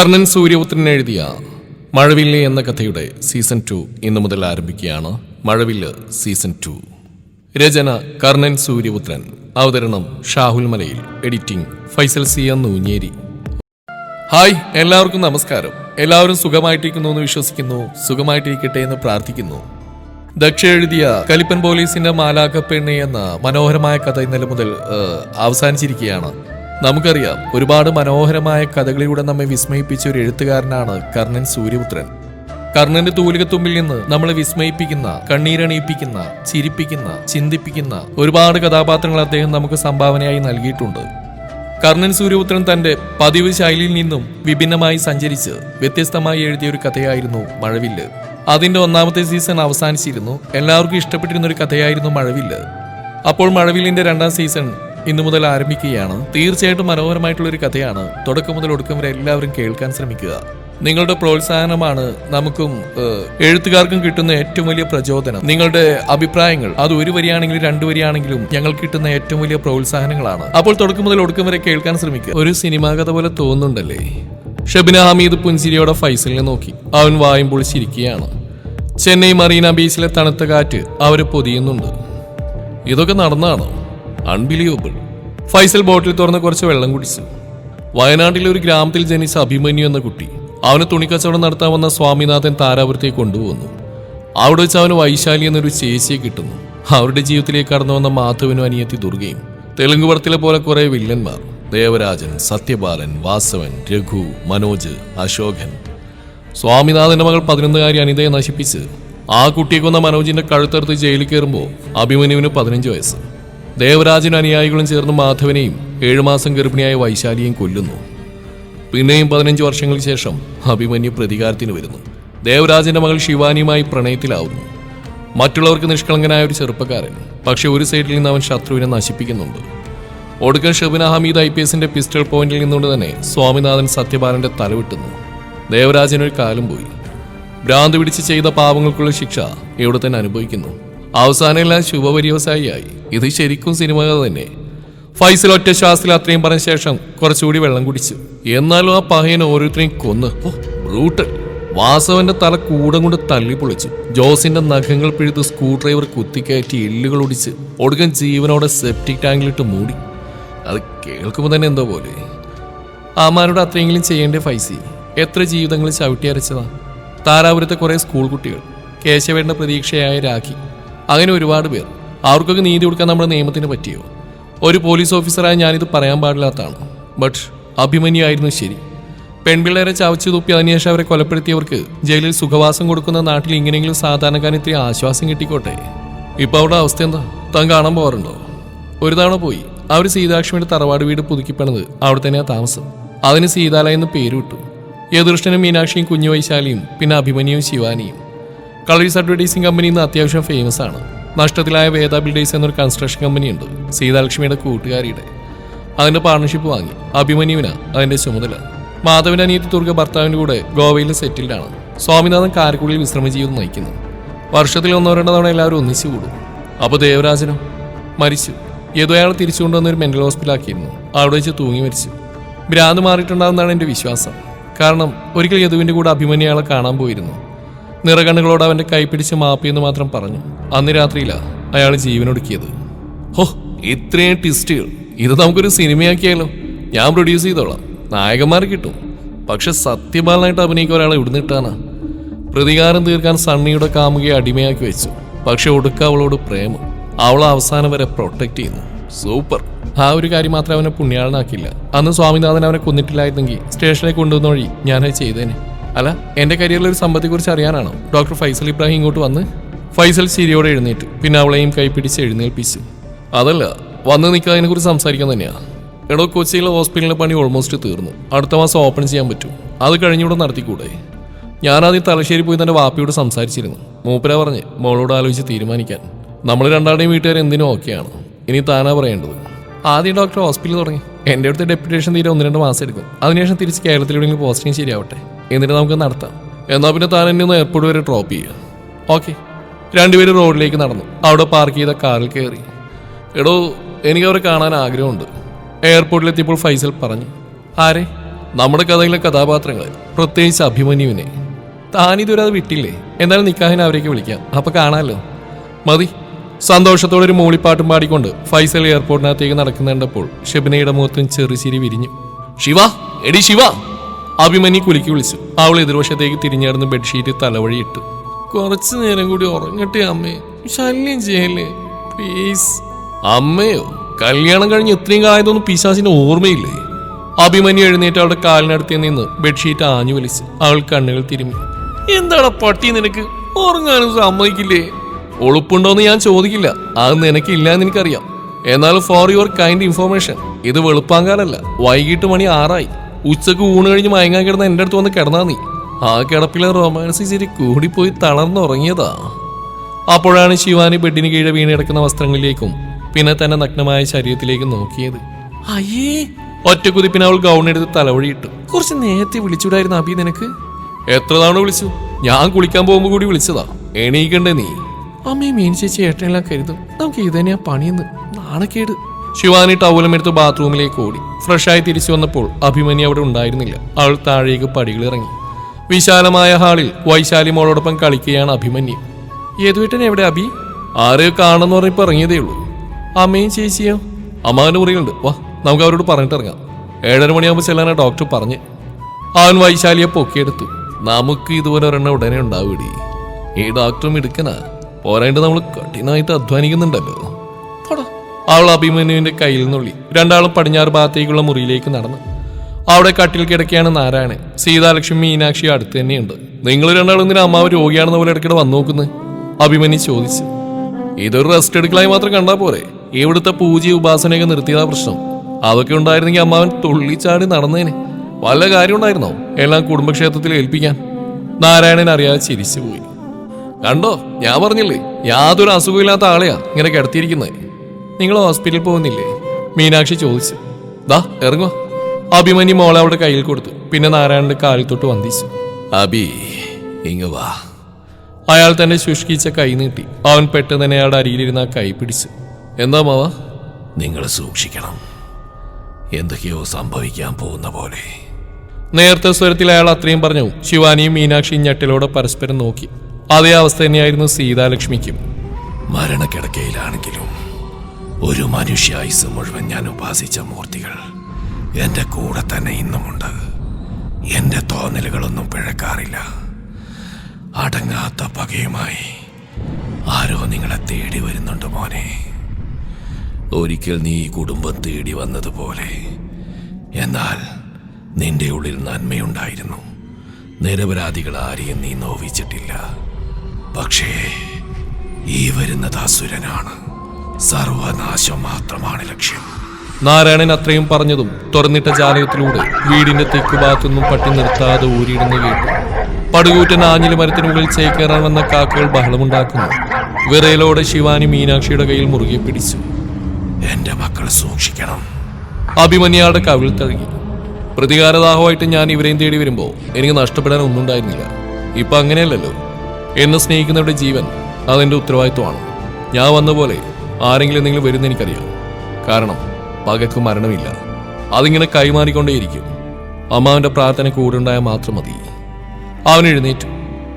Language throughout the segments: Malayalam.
കർണൻ സൂര്യപുത്രൻ എഴുതിയ മഴവില്ല് എന്ന കഥയുടെ സീസൺ ടു ഇന്നു മുതൽ ആരംഭിക്കുകയാണ്. Mazhavillu season two. രചന കർണൻ സൂര്യപുത്രൻ അവതരണം Shahul Malayil. Editing Faisal C A Noonjeri. Hi എല്ലാവർക്കും നമസ്കാരം. എല്ലാവരും സുഖമായിട്ടിരിക്കുന്നു എന്ന് വിശ്വസിക്കുന്നു. സുഖമായിട്ടിരിക്കട്ടെ എന്ന് പ്രാർത്ഥിക്കുന്നു. ദക്ഷ എഴുതിയ കലിപ്പൻ പോലീസിന്റെ മാലാക്കപ്പെണ്ണി പെണ്ണി എന്ന മനോഹരമായ കഥ ഇന്നലെ മുതൽ അവസാനിച്ചിരിക്കുകയാണ്. നമുക്കറിയാം ഒരുപാട് മനോഹരമായ കഥകളിലൂടെ നമ്മെ വിസ്മയിപ്പിച്ച ഒരു എഴുത്തുകാരനാണ് കർണൻ സൂര്യപുത്രൻ. കർണന്റെ തൂലികത്തുമ്പിൽ നിന്ന് നമ്മളെ വിസ്മയിപ്പിക്കുന്ന കണ്ണീരണിയിപ്പിക്കുന്ന ചിരിപ്പിക്കുന്ന ചിന്തിപ്പിക്കുന്ന ഒരുപാട് കഥാപാത്രങ്ങൾ അദ്ദേഹം നമുക്ക് സംഭാവനയായി നൽകിയിട്ടുണ്ട്. കർണൻ സൂര്യപുത്രൻ തന്റെ പതിവ് ശൈലിയിൽ നിന്നും വിഭിന്നമായി സഞ്ചരിച്ച് വ്യത്യസ്തമായി എഴുതിയ ഒരു കഥയായിരുന്നു മഴവില്ല്. അതിന്റെ ഒന്നാമത്തെ സീസൺ അവസാനിച്ചിരുന്നു. എല്ലാവർക്കും ഇഷ്ടപ്പെട്ടിരുന്ന ഒരു കഥയായിരുന്നു മഴവില്ല്. അപ്പോൾ മഴവില്ലിന്റെ രണ്ടാം സീസൺ ഇന്നു മുതൽ ആരംഭിക്കുകയാണ്. തീർച്ചയായിട്ടും മനോഹരമായിട്ടുള്ള ഒരു കഥയാണ്. തുടക്കം മുതൽ ഒടുക്കം വരെ എല്ലാവരും കേൾക്കാൻ ശ്രമിക്കുക. നിങ്ങളുടെ പ്രോത്സാഹനമാണ് നമുക്കും എഴുത്തുകാർക്കും കിട്ടുന്ന ഏറ്റവും വലിയ പ്രചോദനം. നിങ്ങളുടെ അഭിപ്രായങ്ങൾ അത് ഒരു വരിയാണെങ്കിലും രണ്ടു വരിയാണെങ്കിലും ഞങ്ങൾ കിട്ടുന്ന ഏറ്റവും വലിയ പ്രോത്സാഹനങ്ങളാണ്. അപ്പോൾ തുടക്കം മുതൽ ഒടുക്കം വരെ കേൾക്കാൻ ശ്രമിക്കുക. ഒരു സിനിമാ കഥ പോലെ തോന്നുന്നുണ്ടല്ലേ? ഷബിന ഹമീദ് പുൻസിരിയോടെ ഫൈസലിനെ നോക്കി. അവൻ വായും പൊളിച്ചിരിക്കുകയാണ് ചെന്നൈ മറീന ബീച്ചിലെ തണുത്ത കാറ്റ് അവരെ പൊതിയുന്നുണ്ട്. ഇതൊക്കെ നടന്നാണോ? അൺബിലീവബിൾ ഫൈസൽ ബോട്ടിൽ തുറന്ന് കുറച്ച് വെള്ളം കുടിച്ചു. വയനാട്ടിലെ ഒരു ഗ്രാമത്തിൽ ജനിച്ച അഭിമന്യു എന്ന കുട്ടി അവന് തുണിക്കച്ചവടം നടത്താൻ വന്ന സ്വാമിനാഥൻ താരാപുരത്തേക്ക് കൊണ്ടുപോകുന്നു അവിടെ വെച്ച് അവന് വൈശാലി എന്നൊരു ചേച്ചിയെ കിട്ടുന്നു. അവരുടെ ജീവിതത്തിലേക്ക് കടന്നു വന്ന മാധവനും അനിയത്തി ദുർഗയും തെലുങ്ക് പടത്തിലെ പോലെ കുറെ വില്ലന്മാർ. ദേവരാജൻ സത്യപാലൻ വാസവൻ രഘു മനോജ് അശോകൻ. സ്വാമിനാഥന്റെ മകൾ പതിനൊന്നുകാരി അനിതയെ നശിപ്പിച്ച് ആ കുട്ടിയെ കൊന്ന മനോജിന്റെ കഴുത്തറുത്ത് ജയിലിൽ കയറുമ്പോൾ അഭിമന്യുവിന് പതിനഞ്ച് വയസ്സ്. ദേവരാജനും അനുയായികളും ചേർന്ന് മാധവനെയും ഏഴുമാസം ഗർഭിണിയായ വൈശാലിയെയും കൊല്ലുന്നു. പിന്നെയും പതിനഞ്ച് വർഷങ്ങൾക്ക് ശേഷം അഭിമന്യു പ്രതികാരത്തിന് വരുന്നു. ദേവരാജന്റെ മകൾ ശിവാനിയുമായി പ്രണയത്തിലാവുന്നു. മറ്റുള്ളവർക്ക് നിഷ്കളങ്കനായ ഒരു ചെറുപ്പക്കാരൻ പക്ഷെ ഒരു സൈഡിൽ നിന്ന് അവൻ ശത്രുവിനെ നശിപ്പിക്കുന്നുണ്ട്. ഒടുക്കൻ ഷബിന ഹമീദ് ഐ പി എസിന്റെ പിസ്റ്റൾ പോയിന്റിൽ നിന്നുകൊണ്ട് തന്നെ സ്വാമിനാഥൻ സത്യപാലന്റെ തലവിട്ടുന്നു. ദേവരാജനൊരു കാലം പോയി. ഭ്രാന്ത് പിടിച്ച് ചെയ്ത പാപങ്ങൾക്കുള്ള ശിക്ഷ ഇവിടെ തന്നെ അനുഭവിക്കുന്നു. അവസാനം എല്ലാം ശുഭപര്യവസായിയായി ഇത് ശരിക്കും സിനിമ തന്നെ. ഫൈസൽ ഒറ്റ ശ്വാസത്തിൽ അത്രയും പറഞ്ഞ ശേഷം കുറച്ചുകൂടി വെള്ളം കുടിച്ചു. എന്നാലും ആ പഹയൻ ഓരോരുത്തരെയും കൊന്ന് റൂട്ട് വാസവന്റെ തല കൂടം കൊണ്ട് തല്ലി പൊളിച്ചു. ജോസിന്റെ നഖങ്ങൾ പിഴുത്ത് സ്ക്രൂ ഡ്രൈവർ കുത്തിക്കയറ്റി എല്ലുകൾ ഒടിച്ച് ഒടുക്കൻ ജീവനോടെ സെപ്റ്റിക് ടാങ്കിലിട്ട് മൂടി. അത് കേൾക്കുമ്പോൾ തന്നെ എന്തോ പോലെ. ആമാരോട് അത്രയെങ്കിലും ചെയ്യേണ്ടേ ഫൈസി? എത്ര ജീവിതങ്ങൾ ചവിട്ടി അരച്ചതാ. താരാപുരത്തെ കുറേ സ്കൂൾ കുട്ടികൾ. കേശവേണ്ട പ്രതീക്ഷയായ രാഖി. അങ്ങനെ ഒരുപാട് പേർ. അവർക്കൊക്കെ നീതി കൊടുക്കാൻ നമ്മുടെ നിയമത്തിന് പറ്റിയോ? ഒരു പോലീസ് ഓഫീസറായി ഞാനിത് പറയാൻ പാടില്ലാത്തതാണ്. ബട്ട് അഭിമന്യായിരുന്നു ശരി. പെൺപിള്ളേരെ ചവച്ചു തുപ്പി അതിനുശേഷം അവരെ കൊലപ്പെടുത്തിയവർക്ക് ജയിലിൽ സുഖവാസം കൊടുക്കുന്ന നാട്ടിൽ ഇങ്ങനെയെങ്കിലും സാധാരണക്കാരൻ ഇത്തിരി ആശ്വാസം കിട്ടിക്കോട്ടെ? ഇപ്പം അവിടെ അവസ്ഥ എന്താ? താൻ കാണാൻ പോകാറുണ്ടോ ഒരു തവണ പോയി. അവർ സീതാക്ഷ്മിയുടെ തറവാട് വീട് പുതുക്കിപ്പണത് അവിടെ തന്നെയാ താമസം. അതിന് സീതാല എന്ന് പേരുവിട്ടു. യദൃഷ്ണനും മീനാക്ഷിയും കുഞ്ഞുവൈശാലിയും പിന്നെ അഭിമന്യുവും ശിവാനിയും. കളേഴ്സ് അഡ്വർടൈസിംഗ് കമ്പനി ഇന്ന് അത്യാവശ്യം ഫേമസ് ആണ്. നഷ്ടത്തിലായ വേദ ബിൽഡേഴ്സ് എന്നൊരു കൺസ്ട്രക്ഷൻ കമ്പനി ഉണ്ട് സീതാലക്ഷ്മിയുടെ കൂട്ടുകാരിയുടെ. അതിന്റെ പാർട്ണർഷിപ്പ് വാങ്ങി. അഭിമന്യുവിന് അതിന്റെ ചുമതല. മാധവൻ അനിയത്തി തുർഗ ഭർത്താവിന്റെ കൂടെ ഗോവയിൽ സെറ്റിൽഡ് ആണ്. സ്വാമിനാഥൻ കാരക്കുള്ളിൽ വിശ്രമ ജീവിതം നയിക്കുന്നു. വർഷത്തിൽ ഒന്നോ രണ്ടോ തവണ എല്ലാവരും ഒന്നിച്ചു കൂടും. അപ്പോൾ ദേവരാജനോ മരിച്ചു. ഏതോ അയാൾ തിരിച്ചു കൊണ്ടുവന്ന ഒരു മെന്റൽ ഹോസ്പിറ്റലാക്കിയിരുന്നു അവിടെ വെച്ച് തൂങ്ങി മരിച്ചു. ഭ്രാന്ത് മാറിയിട്ടുണ്ടാകുന്നതാണ് എന്റെ വിശ്വാസം. കാരണം ഒരിക്കൽ യദുവിന്റെ കൂടെ അഭിമന്യ അയാളെ കാണാൻ പോയിരുന്നു. നിറകണ്ണുകളോട് അവന്റെ കൈ പിടിച്ച് മാപ്പിയെന്ന് മാത്രം പറഞ്ഞു. അന്ന് രാത്രിയിലാണ് അയാൾ ജീവനൊടുക്കിയത്. ഹോ ഇത്രയും ട്വിസ്റ്റുകൾ ഇത് നമുക്കൊരു സിനിമയാക്കിയാലോ? ഞാൻ പ്രൊഡ്യൂസ് ചെയ്തോളാം. നായകന്മാർ കിട്ടും. പക്ഷെ സത്യബാലനായിട്ട് അഭിനയിക്കുക ഒരാളെ ഇവിടുന്ന് കിട്ടാനാ. പ്രതികാരം തീർക്കാൻ സണ്ണിയുടെ കാമുകയെ അടിമയാക്കി വെച്ചു. പക്ഷെ ഒടുക്ക അവളോട് പ്രേമം. അവളെ അവസാനം വരെ പ്രൊട്ടക്ട് ചെയ്യുന്നു. സൂപ്പർ. ആ ഒരു കാര്യം മാത്രമേ അവനെ പുണ്യാളനാക്കില്ല അന്ന് സ്വാമിനാഥൻ അവനെ കൊന്നിട്ടില്ലായിരുന്നെങ്കിൽ സ്റ്റേഷനിലേക്ക് കൊണ്ടുവന്ന വഴി ഞാനത് ചെയ്തേനെ. അല്ല എന്റെ കരിയറിൽ ഒരു സമ്പത്തെക്കുറിച്ച് അറിയാനാണോ? ഡോക്ടർ ഫൈസൽ ഇബ്രാഹിം ഇങ്ങോട്ട് വന്ന് ഫൈസൽ ചിരിയോടെ എഴുന്നേറ്റ് പിന്നെ അവളെയും കൈപ്പിടിച്ച് എഴുന്നേൽപ്പിച്ചു. അതല്ല വന്ന് നിൽക്കാതിനെ കുറിച്ച് സംസാരിക്കാൻ തന്നെയാണ് എടോ കൊച്ചിയിലെ ഹോസ്പിറ്റലിലെ പണി ഓൾമോസ്റ്റ് തീർന്നു. അടുത്ത മാസം ഓപ്പൺ ചെയ്യാൻ പറ്റും. അത് കഴിഞ്ഞൂടെ നടത്തിക്കൂടെ? ഞാനാദ്യം തലശ്ശേരി പോയി തന്റെ വാപ്പിയോട് സംസാരിച്ചിരുന്നു. മൂപ്പര പറഞ്ഞ് മോളോട് ആലോചിച്ച് തീരുമാനിക്കാൻ. നമ്മൾ രണ്ടാളുടെയും വീട്ടുകാർ എന്തിനും ഓക്കെയാണ്. ഇനി താനാ പറയേണ്ടത്. ആദ്യം ഡോക്ടർ ഹോസ്പിറ്റലിൽ തുടങ്ങി. എന്റെ അടുത്ത് ഡെപ്യൂട്ടേഷൻ തീരെ ഒന്ന് രണ്ട് മാസം എടുക്കും. അതിനുശേഷം തിരിച്ച് കേരളത്തിലെവിടെയെങ്കിലും പോസ്റ്റിംഗ് ശരിയാവട്ടെ. എന്നിട്ട് നമുക്ക് നടത്താം. എന്നാൽ പിന്നെ താൻ എന്നെ ഒന്ന് എയർപോർട്ട് വരെ ഡ്രോപ്പ് ചെയ്യുക ഓക്കെ രണ്ടുപേരും റോഡിലേക്ക് നടന്നു. അവിടെ പാർക്ക് ചെയ്ത കാറിൽ കയറി എടോ എനിക്ക് അവരെ കാണാൻ ആഗ്രഹമുണ്ട്. എയർപോർട്ടിലെത്തിയപ്പോൾ ഫൈസൽ പറഞ്ഞു ആരെ? നമ്മുടെ കഥയിലെ കഥാപാത്രങ്ങൾ. പ്രത്യേകിച്ച് അഭിമന്യുവിനെ. താനിതുവരെ അത് വിട്ടില്ലേ? എന്നാലും നിക്കാഹിനെ അവരേക്ക് വിളിക്കാം. അപ്പോൾ കാണാമല്ലോ മതി. സന്തോഷത്തോടെ ഒരു മൂളിപ്പാട്ടും പാടിക്കൊണ്ട് ഫൈസൽ എയർപോർട്ടിനകത്തേക്ക് നടക്കുന്നുണ്ടപ്പോൾ ഷെബിനയുടെ മുഖത്തും ചെറുചിരി വിരിഞ്ഞു. ശിവ എടി ശിവ. അഭിമന്യു കുലുക്കി വിളിച്ചു. അവൾ എതിർവശത്തേക്ക് തിരിഞ്ഞടന്ന് ബെഡ്ഷീറ്റ് തലവഴി ഇട്ടു കുറച്ചു നേരം കൂടി ഉറങ്ങട്ടെ അമ്മേ. ശല്യം ചെയ്യല്ലേ. പ്ലീസ്. അമ്മയോ കല്യാണം കഴിഞ്ഞ് ഇത്രയും കാലത്തൊന്നും പിശാസിന് ഓർമ്മയില്ലേ? അഭിമന്യു എഴുന്നേറ്റ് അവളുടെ കാലിനടുത്ത് നിന്ന് ബെഡ്ഷീറ്റ് ആഞ്ഞു വലിച്ച് അവൾ കണ്ണുകൾ തിരുമ്മി. എന്താടാ പട്ടി നിനക്ക്? ഉറങ്ങാനും സമ്മതിക്കില്ലേ? ഒളുപ്പുണ്ടോന്ന് ഞാൻ ചോദിക്കില്ല. അത് നിനക്കില്ല എന്ന് എനിക്കറിയാം. എന്നാൽ ഫോർ യുവർ കൈൻഡ് ഇൻഫോർമേഷൻ ഇത് വെളുപ്പാങ്കാലല്ല. വൈകിട്ട് മണി ആറായി. ഉച്ചയ്ക്ക് ഊണ് കഴിഞ്ഞ് മയങ്ങാൻ കിടന്ന എന്റെ അടുത്ത് വന്ന് കിടന്നാ നീ. ആ കിടപ്പിലെ റൊമാൻസ് ഇച്ചിരി കൂടിപ്പോയി തളർന്നുറങ്ങിയതാ. അപ്പോഴാണ് ശിവാനി ബെഡിന് കീഴെ വീണിടക്കുന്ന വസ്ത്രങ്ങളിലേക്കും പിന്നെ തന്നെ നഗ്നമായ ശരീരത്തിലേക്കും നോക്കിയത്. അയ്യേ ഒറ്റക്കുതിപ്പിന് അവൾ ഗൗൺ എടുത്ത് തലവഴിയിട്ടു. കുറച്ച് നേരത്തെ വിളിച്ചുവിടായിരുന്നു അബി നിനക്ക്? എത്ര തവണ വിളിച്ചു? ഞാൻ കുളിക്കാൻ പോകുമ്പോൾ കൂടി വിളിച്ചതാ. എണീക്കണ്ടേ നീ? അമ്മയും മീൻ ചേച്ചി ഏട്ടനെല്ലാം കരുതും. നമുക്ക് ഇത് തന്നെയാ പണിയെന്ന്. നാണക്കേട്. ശിവാനി ടൗലം എടുത്ത് ബാത്റൂമിലേക്ക് ഓടി. ഫ്രഷായി തിരിച്ചു വന്നപ്പോൾ അഭിമന്യു അവിടെ ഉണ്ടായിരുന്നില്ല. അവൾ താഴേക്ക് പടികൾ ഇറങ്ങി. വിശാലമായ ഹാളിൽ വൈശാലി മോളോടൊപ്പം കളിക്കുകയാണ് അഭിമന്യു. യേതുവേട്ടൻ എവിടെ അഭി? ആരെയോ കാണുന്ന പറഞ്ഞപ്പോൾ ഇറങ്ങിയതേ ഉള്ളൂ. അമ്മയും ചേച്ചിയോ? അമ്മാവിന്റെ മുറിയുണ്ട് വാ നമുക്ക് അവരോട് പറഞ്ഞിട്ട് ഇറങ്ങാം. ഏഴര മണിയാകുമ്പോൾ ചെല്ലാനാണ് ഡോക്ടർ പറഞ്ഞ്. അവൻ വൈശാലിയെ പൊക്കിയെടുത്തു. നമുക്ക് ഇതുപോലെ ഒരെണ്ണം ഉടനെ ഉണ്ടാവൂടി ഈ ഡോക്ടറും എടുക്കനാ പോരായിട്ട് നമ്മൾ കഠിനമായിട്ട് അധ്വാനിക്കുന്നുണ്ടല്ലോ. അവൾ അഭിമന്യുവിന്റെ കയ്യിൽ നിന്നുള്ളി. രണ്ടാളും പടിഞ്ഞാറ് ഭാഗത്തേക്കുള്ള മുറിയിലേക്ക് നടന്നു. അവിടെ കട്ടിൽ കിടക്കുകയാണ് നാരായണൻ. സീതാലക്ഷ്മി മീനാക്ഷി അടുത്ത് തന്നെയുണ്ട്. നിങ്ങൾ രണ്ടാളും ഇങ്ങനെ അമ്മാവ് രോഗിയാണെന്ന പോലെ ഇടയ്ക്കിടെ വന്നു നോക്കുന്നത് അഭിമന്യു ചോദിച്ചു. ഇതൊരു റെസ്റ്റ് എടുക്കലായി മാത്രം കണ്ടാ പോരെ. ഇവിടുത്തെ പൂജ ഉപാസനയൊക്കെ നിർത്തിയതാ പ്രശ്നം. അതൊക്കെ ഉണ്ടായിരുന്നെങ്കിൽ അമ്മാവൻ തുള്ളിച്ചാടി നടന്നേനെ. വല്ല കാര്യം ഉണ്ടായിരുന്നോ? എല്ലാം കുടുംബക്ഷേത്രത്തിൽ ഏൽപ്പിക്കാൻ. നാരായണൻ അറിയാതെ ചിരിച്ചു പോയി കണ്ടോ? ഞാൻ പറഞ്ഞില്ലേ? യാതൊരു അസുഖമില്ലാത്ത ആളെയാ ഇങ്ങനെ കിടത്തിയിരിക്കുന്നത് നിങ്ങൾ ഹോസ്പിറ്റലിൽ പോകുന്നില്ലേ? മീനാക്ഷി ചോദിച്ചു. ദാ ഇറങ്ങോ അഭിമന്യു മോളെ അവിടെ കയ്യിൽ കൊടുത്തു. പിന്നെ നാരായണന്റെ കാലിൽ തൊട്ട് വന്ദിച്ചു. അബി ഇങ്ങ വാ. അയാൾ തന്നെ ശുഷ്കിച്ച കൈ നീട്ടി. അവൻ പെട്ടെന്ന് തന്നെ അയാളുടെ അരിയിലിരുന്ന കൈ പിടിച്ചു. എന്താ മാവ? നിങ്ങൾ സൂക്ഷിക്കണം. എന്തൊക്കെയോ സംഭവിക്കാൻ പോകുന്ന പോലെ. നേരത്തെ സ്വരത്തിൽ അയാൾ അത്രയും പറഞ്ഞു. ശിവാനിയും മീനാക്ഷിയും ഞെട്ടലോടെ പരസ്പരം നോക്കി. അതേ അവസ്ഥ തന്നെയായിരുന്നു സീതാലക്ഷ്മിക്കും. മരണക്കിടക്കയിലാണെങ്കിലും ഒരു മനുഷ്യായുസ് മുഴുവൻ ഞാൻ ഉപാസിച്ച മൂർത്തികൾ. എന്റെ കൂടെ തന്നെ ഇന്നുമുണ്ട്. എന്റെ തോന്നലുകളൊന്നും പിഴക്കാറില്ല. അടങ്ങാത്ത പകയുമായി ആരോ നിങ്ങളെ തേടി വരുന്നുണ്ട് മോനെ. ഒരിക്കൽ നീ ഈ കുടുംബം തേടി വന്നതുപോലെ. എന്നാൽ നിന്റെ ഉള്ളിൽ നന്മയുണ്ടായിരുന്നു. നിരപരാധികൾ ആരെയും നീ നോവിച്ചിട്ടില്ല. പക്ഷേ ഈ വരുന്നത് അസുരനാണ്. സർവനാശം മാത്രമാണ് ലക്ഷ്യം. നാരായണൻ അത്രയും പറഞ്ഞതും തുറന്നിട്ട ജാലകത്തിലൂടെ വീടിന്റെ തെക്കുഭാഗത്തുനിന്നും പട്ടി നിർത്താതെ ഊരിയിടുന്നു കേട്ടു. പടുകൂറ്റൻ ആഞ്ഞിലി മരത്തിന് മുകളിൽ ചേക്കേറാൻ വന്ന കാക്കകൾ ബഹളമുണ്ടാക്കുന്നു. വിറയിലോടെ ശിവാനി മീനാക്ഷിയുടെ കയ്യിൽ മുറുകെ പിടിച്ചു. എന്റെ മക്കളെ സൂക്ഷിക്കണം. അഭിമന്യാളുടെ കവിൾ തഴുകി. പ്രതികാരദാഹമായിട്ട് ഞാൻ ഇവരെയും തേടി വരുമ്പോൾ എനിക്ക് നഷ്ടപ്പെടാൻ ഒന്നും ഉണ്ടായിരുന്നില്ല. ഇപ്പൊ അങ്ങനെയല്ലല്ലോ. എന്നെ സ്നേഹിക്കുന്നവരുടെ ജീവൻ അതെന്റെ ഉത്തരവാദിത്വമാണ്. ഞാൻ വന്ന പോലെ ആരെങ്കിലും എന്തെങ്കിലും വരുന്ന എനിക്കറിയാം. കാരണം പകക്ക് മരണമില്ല. അതിങ്ങനെ കൈമാറിക്കൊണ്ടേയിരിക്കും. അമ്മാവിന്റെ പ്രാർത്ഥന കൂടെ ഉണ്ടായാൽ മാത്രം മതി. അവൻ എഴുന്നേറ്റു.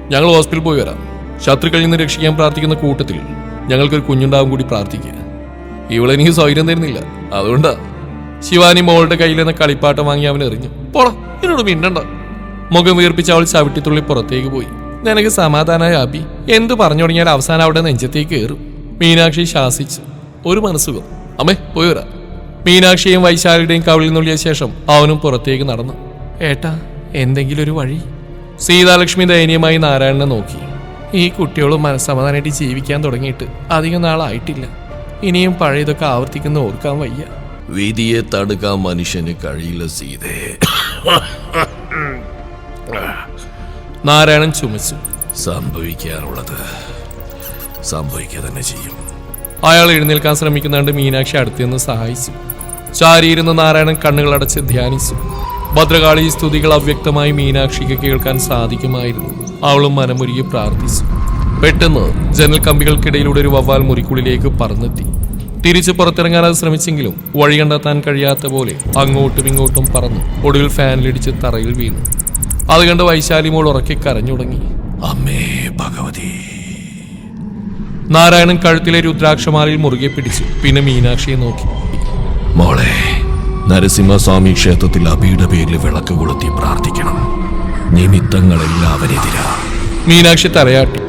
ഞങ്ങൾ ഹോസ്പിറ്റലിൽ പോയി വരാം. ശത്രുക്കളിൽ നിന്ന് രക്ഷിക്കാൻ പ്രാർത്ഥിക്കുന്ന കൂട്ടത്തിൽ ഞങ്ങൾക്കൊരു കുഞ്ഞുണ്ടാവും കൂടി പ്രാർത്ഥിക്കുക ഇവളെനിക്ക് സൗകര്യം തരുന്നില്ല. അതുകൊണ്ടാ. ശിവാനി മോളുടെ കയ്യിൽ നിന്ന് കളിപ്പാട്ടം വാങ്ങി അവൻ എറിഞ്ഞു. പോടാ എന്നോട് മിണ്ടണ്ട. മുഖം വീർപ്പിച്ച് അവൾ ചവിട്ടിത്തുള്ളി പുറത്തേക്ക് പോയി. നിനക്ക് സമാധാനമായ അബി എന്തു പറഞ്ഞു തുടങ്ങിയാൽ അവസാനം അവിടെ നെഞ്ചത്തേക്ക് കയറും. മീനാക്ഷി ശാസിച്ചു ഒരു മനസ്സുഖം അമ്മേ പോയി വരാം. മീനാക്ഷിയും വൈശാലിയുടെയും കവിളിൽ നിന്നുള്ളിയ ശേഷം അവനും പുറത്തേക്ക് നടന്നു. ഏട്ടാ എന്തെങ്കിലും ഒരു വഴി? സീതാലക്ഷ്മി ദയനീയമായി നാരായണനെ നോക്കി. ഈ കുട്ടികളും മനസ്സമാധാനമായിട്ട് ജീവിക്കാൻ തുടങ്ങിയിട്ട് അധികം നാളായിട്ടില്ല. ഇനിയും പഴയതൊക്കെ ആവർത്തിക്കുന്ന ഓർക്കാൻ വയ്യ. വിധിയെ തടുക്കാൻ മനുഷ്യന് കഴിയില്ല സീതേ. നാരായണൻ ചുമച്ചു. സംഭവിക്കാനുള്ളത് സംഭവിക്കുക തന്നെ ചെയ്യും. അയാൾ എഴുന്നേൽക്കാൻ ശ്രമിക്കുന്നുണ്ട് മീനാക്ഷി അടുത്തുനിന്ന് സഹായിച്ചു. ചാരിയിരുന്ന് നാരായണൻ കണ്ണുകളടച്ച് ധ്യാനിച്ചു. ഭദ്രകാളി സ്തുതികൾ അവ്യക്തമായി മീനാക്ഷിക്ക് കേൾക്കാൻ സാധിക്കുമായിരുന്നു. അവളും മനമുരുകി പ്രാർത്ഥിച്ചു. പെട്ടെന്ന് ജനൽ കമ്പികൾക്കിടയിലൂടെ ഒരു വവ്വാൽ മുറിക്കുള്ളിലേക്ക് പറന്നെത്തി. തിരിച്ചു പുറത്തിറങ്ങാൻ ശ്രമിച്ചെങ്കിലും വഴി കണ്ടെത്താൻ കഴിയാത്ത പോലെ അങ്ങോട്ടും ഇങ്ങോട്ടും പറന്നു ഒടുവിൽ ഫാനിലിടിച്ച് തറയിൽ വീണു. അത് കണ്ട് വൈശാലി മോൾ ഉറക്കി കരഞ്ഞുടങ്ങി അമ്മേ ഭഗവതി. നാരായണൻ കഴുത്തിലെ രുദ്രാക്ഷമാലയിൽ മുറുകെ പിടിച്ചു. പിന്നെ മീനാക്ഷിയെ നോക്കി. മോളെ നരസിംഹസ്വാമി ക്ഷേത്രത്തിൽ അബിയുടെ പേരിൽ വിളക്ക് കൊളുത്തി പ്രാർത്ഥിക്കണം. നിമിത്തങ്ങളെല്ലാവരെതിരാ. മീനാക്ഷി തലയാട്ടി.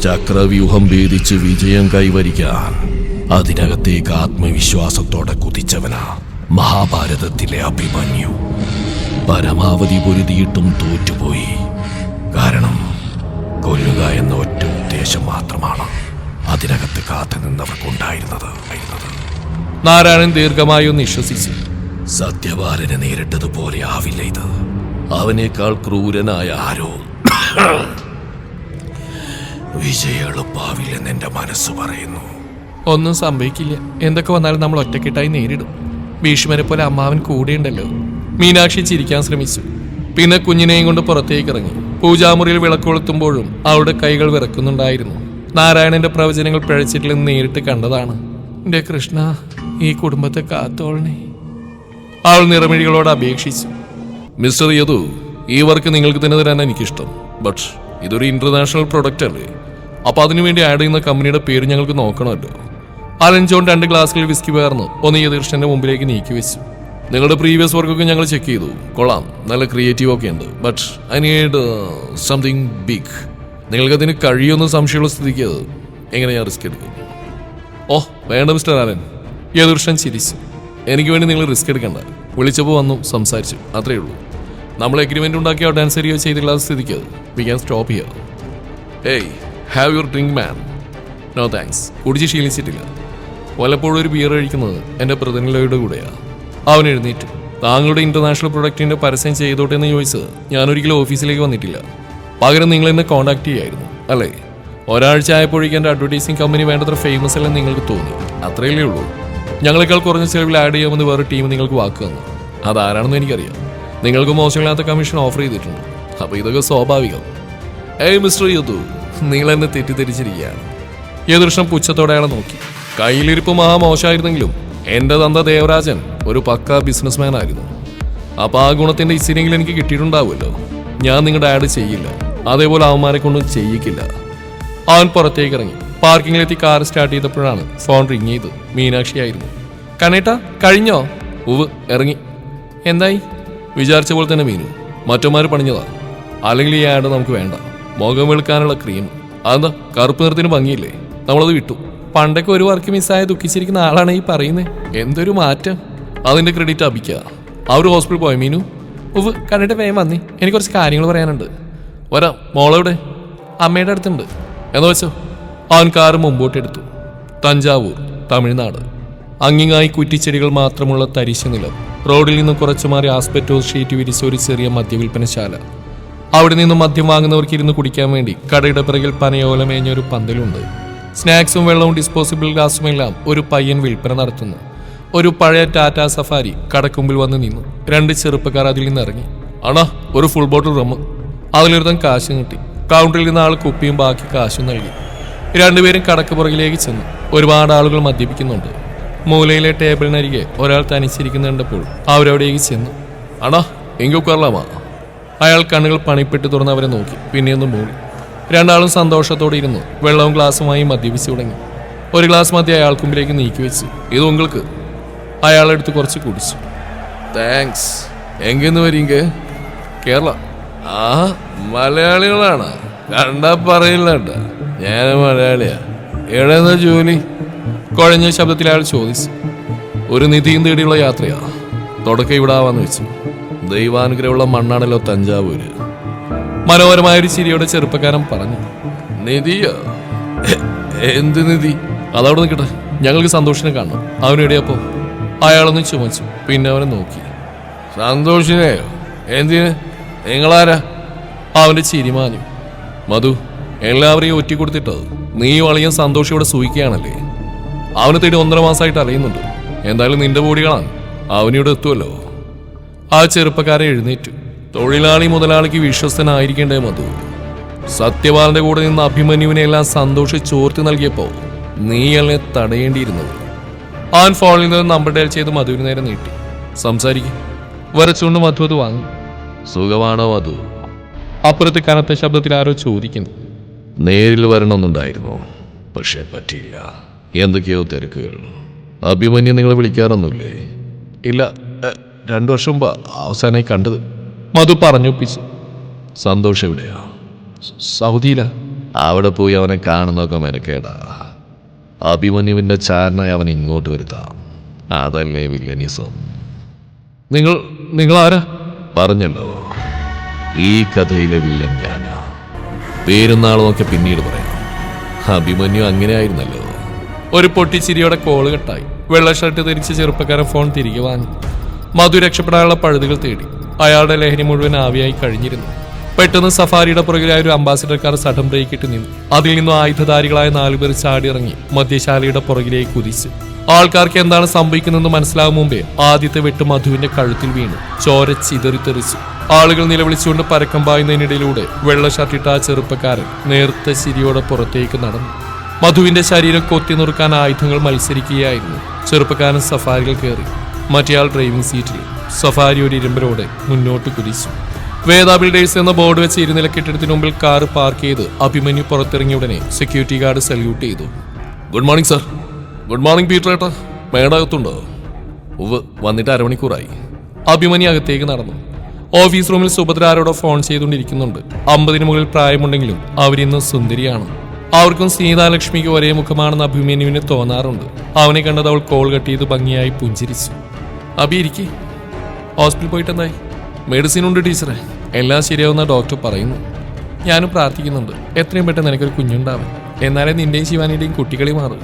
ചക്രവ്യൂഹം ഭേദിച്ച് വിജയം കൈവരിക്കാൻ അതിനകത്തേക്ക് ആത്മവിശ്വാസത്തോടെ കുതിച്ചവനാ മഹാഭാരതത്തിലെ അഭിമന്യു. പരമാവധി പൊരുതിയിട്ടും തോറ്റുപോയി. കാരണം കൊല്ലുക എന്ന ഒറ്റ ഉദ്ദേശം മാത്രമാണ് അതിനകത്ത് കാത്തു നിന്നവർക്കുണ്ടായിരുന്നത്. നാരായണൻ ദീർഘമായി ഒന്ന് വിശ്വസിച്ചു. സത്യവാരനെ നേരിട്ടതുപോലെ ആവില്ല ഇത്. അവനേക്കാൾ ക്രൂരനായ ആരോ? വിജയ എളുപ്പാവില്ലെന്ന് എന്റെ മനസ്സ് പറയുന്നു. ഒന്നും സംഭവിക്കില്ല. എന്തൊക്കെ വന്നാലും നമ്മൾ ഒറ്റക്കെട്ടായി നേരിടും. ഭീഷ്മരെ പോലെ അമ്മാവൻ കൂടെയുണ്ടല്ലോ. മീനാക്ഷി ചിരിക്കാൻ ശ്രമിച്ചു. പിന്നെ കുഞ്ഞിനെയും കൊണ്ട് പുറത്തേക്ക് ഇറങ്ങി. പൂജാമുറിയിൽ വിളക്ക് കൊളുത്തുമ്പോഴും അവളുടെ കൈകൾ വിറക്കുന്നുണ്ടായിരുന്നു. നാരായണന്റെ പ്രവചനങ്ങൾ പിഴച്ചിട്ടില്ലെന്ന് നേരിട്ട് കണ്ടതാണ്. എന്റെ കൃഷ്ണ ഈ കുടുംബത്തെ കാത്തോളണേ. അവൾ നിറമിഴികളോട് അപേക്ഷിച്ചു. മിസ്റ്റർ യദു ഈ വർക്ക് നിങ്ങൾക്ക് തന്നെ തരാൻ എനിക്കിഷ്ടം. ബട്ട് ഇതൊരു ഇന്റർനാഷണൽ പ്രൊഡക്റ്റ് അല്ലേ? അപ്പൊ അതിനുവേണ്ടി ആഡ് ചെയ്യുന്ന കമ്പനിയുടെ പേര് ഞങ്ങൾക്ക് നോക്കണമല്ലോ. അലൻ ജോൺ രണ്ട് ഗ്ലാസ്സിൽ വിസ്കി പകർന്ന് ഒന്ന് യതീർഷന്റെ മുമ്പിലേക്ക് നീക്കി വെച്ചു നിങ്ങളുടെ പ്രീവിയസ് വർക്കൊക്കെ ഞങ്ങൾ ചെക്ക് ചെയ്തു. കൊള്ളാം. നല്ല ക്രിയേറ്റീവ് ഒക്കെ ഉണ്ട്. But I need something big നിങ്ങൾക്കതിന് കഴിയുമെന്ന് സംശയമുള്ള സ്ഥിതിക്ക് എങ്ങനെ ഞാൻ റിസ്ക് എടുക്കും? ഓ വേണ്ട മിസ്റ്റർ ആലൻ യദുർഷൻ ചിരിച്ചു. എനിക്ക് വേണ്ടി നിങ്ങൾ റിസ്ക് എടുക്കണ്ട. വിളിച്ചപ്പോൾ വന്നു സംസാരിച്ചു. അത്രയേ ഉള്ളൂ. നമ്മൾ എഗ്രിമെന്റ് ഉണ്ടാക്കിയോ ഡാൻസ് ഏരിയോ ചെയ്തിട്ടുള്ള സ്ഥിതിക്ക് we can stop here hey have your drink man no thanks കുടിച്ച് ശീലിച്ചിട്ടില്ല. വല്ലപ്പോഴും ഒരു ബിയർ കഴിക്കുന്നത് എന്റെ പ്രതിനിധിയുടെ കൂടെയാണ് അവൻ എഴുന്നേറ്റ്. താങ്കളുടെ ഇന്റർനാഷണൽ പ്രൊഡക്റ്റിന്റെ പരസ്യം ചെയ്തോട്ടെ എന്ന് ചോദിച്ചത് ഞാനൊരിക്കലും ഓഫീസിലേക്ക് വന്നിട്ടില്ല. പകരം നിങ്ങൾ എന്നെ കോൺടാക്ട് ചെയ്യായിരുന്നു അല്ലേ? ഒരാഴ്ച ആയപ്പോഴേക്കും എന്റെ അഡ്വർടൈസിങ് കമ്പനി വേണ്ടത്ര ഫേമസ് അല്ലെന്ന് നിങ്ങൾക്ക് തോന്നി. അത്രയല്ലേ ഉള്ളൂ. ഞങ്ങളെക്കാൾ കുറഞ്ഞ ചെലവിൽ ആഡ് ചെയ്യാമെന്ന് വേറെ ടീം നിങ്ങൾക്ക് വാക്ക് തന്നു. അതാരാണെന്ന് എനിക്കറിയാം. നിങ്ങൾക്ക് മോശമില്ലാത്ത കമ്മീഷൻ ഓഫർ ചെയ്തിട്ടുണ്ട്. അപ്പോൾ ഇതൊക്കെ സ്വാഭാവികം. ഏയ് മിസ്റ്റർ യദു നിങ്ങൾ എന്നെ തെറ്റിദ്ധരിച്ചിരിക്കുകയാണ്. യദൃഷ്ടം പുച്ഛത്തോടെ അയാളെ നോക്കി. കയ്യിലിരിപ്പ് മഹാ മോശമായിരുന്നെങ്കിലും എന്റെ തന്ത ദേവരാജൻ ഒരു പക്ക ബിസിനസ്മാൻ ആയിരുന്നു. അപ്പൊ ആ ഗുണത്തിന്റെ ഇസിനെങ്കിലും എനിക്ക് കിട്ടിയിട്ടുണ്ടാവുമല്ലോ. ഞാൻ നിങ്ങളുടെ ആഡ് ചെയ്യില്ല. അതേപോലെ അവന്മാരെ കൊണ്ടും ചെയ്യിക്കില്ല. അവൻ പുറത്തേക്ക് ഇറങ്ങി. പാർക്കിങ്ങിലെത്തി കാർ സ്റ്റാർട്ട് ചെയ്തപ്പോഴാണ് ഫോൺ റിങ് ചെയ്ത്. മീനാക്ഷി ആയിരുന്നു. കണേട്ട കഴിഞ്ഞോ? ഉവ് ഇറങ്ങി. എന്തായി? വിചാരിച്ച പോലെ തന്നെ മീനു. മറ്റന്മാർ പണിഞ്ഞതാ. അല്ലെങ്കിൽ ഈ ആഡ് നമുക്ക് വേണ്ട. മുഖം വെളുക്കാനുള്ള ക്രീം അതെന്താ കറുപ്പ് നിറത്തിന് ഭംഗിയില്ലേ? നമ്മളത് വിട്ടു. പണ്ടൊക്കെ ഒരു വർക്ക് മിസ്സായ ദുഃഖിച്ചിരിക്കുന്ന ആളാണ് ഈ പറയുന്നത് എന്തൊരു മാറ്റം. അതിന്റെ ക്രെഡിറ്റ് അഭിക്ക അവർ ഹോസ്പിറ്റൽ പോയ മീനു? ഉവ് കണ്ടിട്ട് വേഗം വന്നി. എനിക്ക് കുറച്ച് കാര്യങ്ങൾ പറയാനുണ്ട്. വരാം. മോളെവിടെ? അമ്മയുടെ അടുത്തുണ്ട്. എന്ന് വെച്ചോ? അവൻ കാറ് മുമ്പോട്ടെടുത്തു തഞ്ചാവൂർ തമിഴ്നാട്. അങ്ങിങ്ങായി കുറ്റിച്ചെടികൾ മാത്രമുള്ള തരിശ നിലം. റോഡിൽ നിന്ന് കുറച്ചു മാറി ആസ്പെറ്റോസ് ഷീറ്റ് വിരിച്ച ഒരു ചെറിയ മദ്യവിൽപ്പനശാല. അവിടെ നിന്ന് മദ്യം വാങ്ങുന്നവർക്ക് ഇരുന്ന് കുടിക്കാൻ വേണ്ടി കടയുടെ പിറകിൽ പനയോല മേഞ്ഞ ഒരു പന്തലുണ്ട്. സ്നാക്സും വെള്ളവും ഡിസ്പോസിബിൾ ഗ്ലാസും എല്ലാം ഒരു പയ്യൻ വിൽപ്പന നടത്തുന്നു. ഒരു പഴയ ടാറ്റ സഫാരി കടക്കുമ്പിൽ വന്ന് നിന്നു. രണ്ട് ചെറുപ്പക്കാർ അതിൽ നിന്ന് ഇറങ്ങി. അണാ ഒരു ഫുൾ ബോട്ടിൽ റമ്മ് അതിലൊരുത്തൻ കാശ് കിട്ടി. കൗണ്ടറിൽ നിന്ന് ആൾ കുപ്പിയും ബാക്കി കാശും നൽകി. രണ്ടുപേരും കടക്ക് പുറകിലേക്ക് ചെന്നു. ഒരുപാട് ആളുകൾ മദ്യപിക്കുന്നുണ്ട്. മൂലയിലെ ടേബിളിനരികെ ഒരാൾ തനിച്ചിരിക്കുന്നുണ്ടപ്പോൾ അവരവിടേക്ക് ചെന്നു. അണാ എങ്കിൽ കറലാമാ അയാൾ കണ്ണുകൾ പണിപ്പെട്ട് തുറന്ന് അവരെ നോക്കി. പിന്നെയൊന്ന് മൂടി. രണ്ടാളും സന്തോഷത്തോടെ ഇരുന്നു വെള്ളവും ഗ്ലാസ്സുമായി മദ്യപിച്ചു തുടങ്ങി. ഒരു ഗ്ലാസ് മദ്യം അയാൾക്ക് മുമ്പിലേക്ക് നീക്കി വെച്ചു. ഇത് ഉങ്ങൾക്ക്. അയാളെടുത്ത് കുറച്ച് കുടിച്ചു. താങ്ക്സ്. എങ്കെന്ന് വരീങ്ക? കേരള. ആ മലയാളികളാണ്. കണ്ടാ പറയില്ല ഞാൻ മലയാളിയാ. എവിടെന്ന ജോലി? കുഴഞ്ഞ ശബ്ദത്തിൽ അയാൾ ചോദിച്ചു. ഒരു നിധിയും തേടിയുള്ള യാത്രയാ. തുടക്കം ഇവിടെ ആവാന്ന് വെച്ചു. ദൈവാനുഗ്രഹമുള്ള മണ്ണാണല്ലോ തഞ്ചാവൂര്. മനോഹരമായ ഒരു ചിരിയോടെ ചെറുപ്പക്കാരൻ പറഞ്ഞു നിധിയോ എന്ത് നിധി? അതവിടെ നിൽക്കട്ടെ. ഞങ്ങൾക്ക് സന്തോഷിനെ കാണണം. അവനെവിടെയപ്പോ അയാളൊന്ന് ചുമച്ചു. പിന്നെ അവനെ നോക്കി. സന്തോഷിനെയോ എന്തിന്? നിങ്ങളാരാ? അവന്റെ ചിരി മാഞ്ഞു. മധു എല്ലാവരെയും ഒറ്റ കൊടുത്തിട്ടത് നീ വളയും സന്തോഷിയോടെ സൂയിക്കുകയാണല്ലേ അവനെ തേടി ഒന്നര മാസമായിട്ട് അറിയുന്നുണ്ട്. എന്തായാലും നിന്റെ ബോഡികളാണ്. അവനിവിടെ എത്തുമല്ലോ. ആ ചെറുപ്പക്കാരെ എഴുന്നേറ്റു. തൊഴിലാളി മുതലാളിക്ക് വിശ്വസ്തനായിരിക്കേണ്ടേ മധു. സത്യപാലന്റെ കൂടെ നിന്ന് അഭിമന്യുവിനെ എല്ലാം സന്തോഷി ചോർത്തി നൽകിയപ്പോ നീയല്ലേ തടയേണ്ടിയിരുന്നത്? ആൻ ഫോണിൽ നിന്ന് നമ്പർ ഡയൽ ചെയ്ത് മധുവിന് നേരെ നീട്ടി. സംസാരിക്കും. വരച്ചുകൊണ്ട് മധു അത് വാങ്ങി. സുഖമാണോ മധു? അപ്പുറത്ത് കനത്ത ശബ്ദത്തിൽ ആരോ ചോദിക്കുന്നു. നേരിൽ വരണമെന്നുണ്ടായിരുന്നു. പക്ഷെ പറ്റിയില്ല. എന്തൊക്കെയോ തിരക്കുകൾ. അഭിമന്യം നിങ്ങളെ വിളിക്കാറൊന്നുമില്ലേ? ഇല്ല രണ്ടു വർഷം മുമ്പ് അവസാനമായി കണ്ടത്. മധു പറഞ്ഞൊപ്പിച്ചു. സന്തോഷം എവിടെയാ? സൗദിയില? അവിടെ പോയി അവനെ കാണുന്നൊക്കെ മെനക്കേടാ. അഭിമന്യുവിന്റെ ചാരനായി അവൻ ഇങ്ങോട്ട് വരുത്താം അതല്ലേ വില്ലനിസം. നിങ്ങൾ നിങ്ങൾ ആരാ പറഞ്ഞല്ലോ. ഈ കഥയിലെ വില്ലൻ ഞാനാ. പേരും നാളും പിന്നീട് പറയാം. അഭിമന്യു അങ്ങനെ ആയിരുന്നല്ലോ ഒരു പൊട്ടിച്ചിരിയോടെ കോൾ കെട്ടായി. വെള്ള ഷർട്ട് ധരിച്ച് ചെറുപ്പക്കാരൻ ഫോൺ തിരികെ വാങ്ങി. മധു രക്ഷപ്പെടാനുള്ള പഴുതുകൾ തേടി. അയാളുടെ ലഹരി മുഴുവൻ ആവിയായി കഴിഞ്ഞിരുന്നു. പെട്ടെന്ന് സഫാരിയുടെ പുറകിലായ ഒരു അംബാസിഡർ കാർ ബ്രേക്ക് ഇട്ട് നിന്നു. അതിൽ നിന്നും ആയുധധാരികളായ നാലുപേർ ചാടിയിറങ്ങി മദ്യശാലയുടെ പുറകിലേക്ക് കുതിച്ചു. ആൾക്കാർക്ക് എന്താണ് സംഭവിക്കുന്നതെന്ന് മനസ്സിലാവും മുമ്പേ ആദ്യത്തെ വെട്ട് മധുവിന്റെ കഴുത്തിൽ വീണു. ചോര ചിതറിത്തെറിച്ചു ആളുകൾ നിലവിളിച്ചുകൊണ്ട് പരക്കം പായുന്നതിനിടയിലൂടെ വെള്ള ഷർട്ടിട്ട ആ ചെറുപ്പക്കാരൻ നേർത്ത ചിരിയോടെ പുറത്തേക്ക് നടന്നു. മധുവിന്റെ ശരീരം കൊത്തി നുറുക്കാൻ ആയുധങ്ങൾ മത്സരിക്കുകയായിരുന്നു. ചെറുപ്പക്കാരൻ സഫാരികൾ കയറി. മറ്റേയാൾ ഡ്രൈവിംഗ് സീറ്റിൽ. സഫാരി ഒരു ഇരുമ്പരോടെ മുന്നോട്ട് കുതിച്ചു. വേദ ബിൽഡേഴ്സ് എന്ന ബോർഡ് വെച്ച് ഇരുനില കെട്ടിടത്തിന് മുമ്പിൽ കാർ പാർക്ക് ചെയ്ത് അഭിമന്യു പുറത്തിറങ്ങിയ ഉടനെ സെക്യൂരിറ്റി ഗാർഡ് സല്യൂട്ട് ചെയ്തു. Good morning sir good morning Peter മേടകത്തുണ്ടോ? ഉവ് വന്നിട്ട് അരമണിക്കൂറായി. അഭിമന്യു അകത്തേക്ക് നടന്നു. ഓഫീസ് റൂമിൽ സുഭദ്ര ഫോൺ ചെയ്തുകൊണ്ടിരിക്കുന്നുണ്ട്. അമ്പതിന് മുകളിൽ പ്രായമുണ്ടെങ്കിലും അവരിന്ന് സുന്ദരിയാണ്. അവർക്കും സീതാലക്ഷ്മിക്ക് ഒരേ മുഖമാണെന്ന് അഭിമന്യുവിന് തോന്നാറുണ്ട്. അവനെ കണ്ടത് അവൾ കോൾ കട്ട് ചെയ്ത് ഭംഗിയായി പുഞ്ചിരിച്ചു. അഭി ഇരിക്കി. ഹോസ്പിറ്റലിൽ പോയിട്ട് എന്തായി മെഡിസിൻ ഉണ്ട് ടീച്ചറെ. എല്ലാം ശരിയാവുന്ന ഡോക്ടർ പറയുന്നു. ഞാനും പ്രാർത്ഥിക്കുന്നുണ്ട്. എത്രയും പെട്ടെന്ന് എനിക്കൊരു കുഞ്ഞുണ്ടാവും എന്നാലേ നിന്റെയും ശിവാനിയുടെയും കുട്ടികളി മാറും.